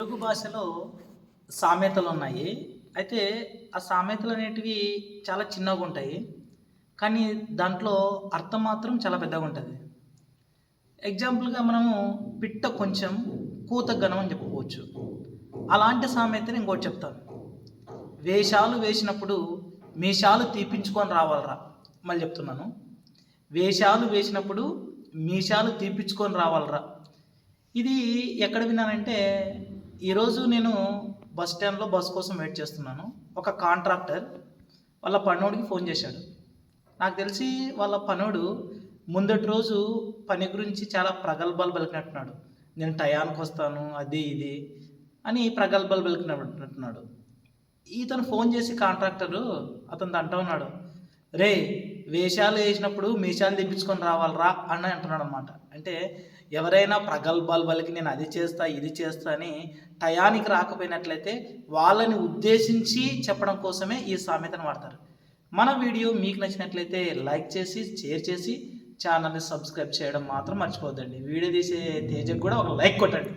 తెలుగు భాషలో సామెతలు ఉన్నాయి. అయితే ఆ సామెతలు అనేటివి చాలా చిన్నగా ఉంటాయి. కానీ దాంట్లో అర్థం మాత్రం చాలా పెద్దగా ఉంటుంది. ఎగ్జాంపుల్గా మనము పిట్ట కొంచెం కూత ఘనం అని చెప్పుకోవచ్చు. అలాంటి సామెతని ఇంకోటి చెప్తాను. వేషాలు వేసినప్పుడు మీషాలు తీపించుకొని రావాలరా? మళ్ళీ చెప్తున్నాను. వేషాలు వేసినప్పుడు మీషాలు తీపించుకొని రావాలరా? ఇది ఎక్కడ విన్నానంటే ఈరోజు నేను బస్ స్టాండ్లో బస్ కోసం వెయిట్ చేస్తున్నాను. ఒక కాంట్రాక్టర్ వాళ్ళ పనోడికి ఫోన్ చేశాడు. నాకు తెలిసి వాళ్ళ పనోడు ముందటి రోజు పని గురించి చాలా ప్రగల్భాలు పలికినట్టున్నాడు. నేను టయానికి వస్తాను అది ఇది అని ప్రగల్భాలు పలికినట్టున్నాడు. ఇతను ఫోన్ చేసి కాంట్రాక్టరు అతను అంటా ఉన్నాడు. రే వేషాలు వేసినప్పుడు మీషాలు తెప్పించుకొని రావాలరా అని అంటున్నాడు అనమాట అంటే ఎవరైనా ప్రగల్భాలు వాళ్ళకి నేను అది చేస్తా ఇది చేస్తా అని టయానికి రాకపోయినట్లయితే వాళ్ళని ఉద్దేశించి చెప్పడం కోసమే ఈ సామెతను వాడతారు. మన వీడియో మీకు నచ్చినట్లయితే లైక్ చేసి షేర్ చేసి ఛానల్ని సబ్స్క్రైబ్ చేయడం మాత్రం మర్చిపోద్దండి వీడియో తీసే తేజకు కూడా ఒక లైక్ కొట్టండి.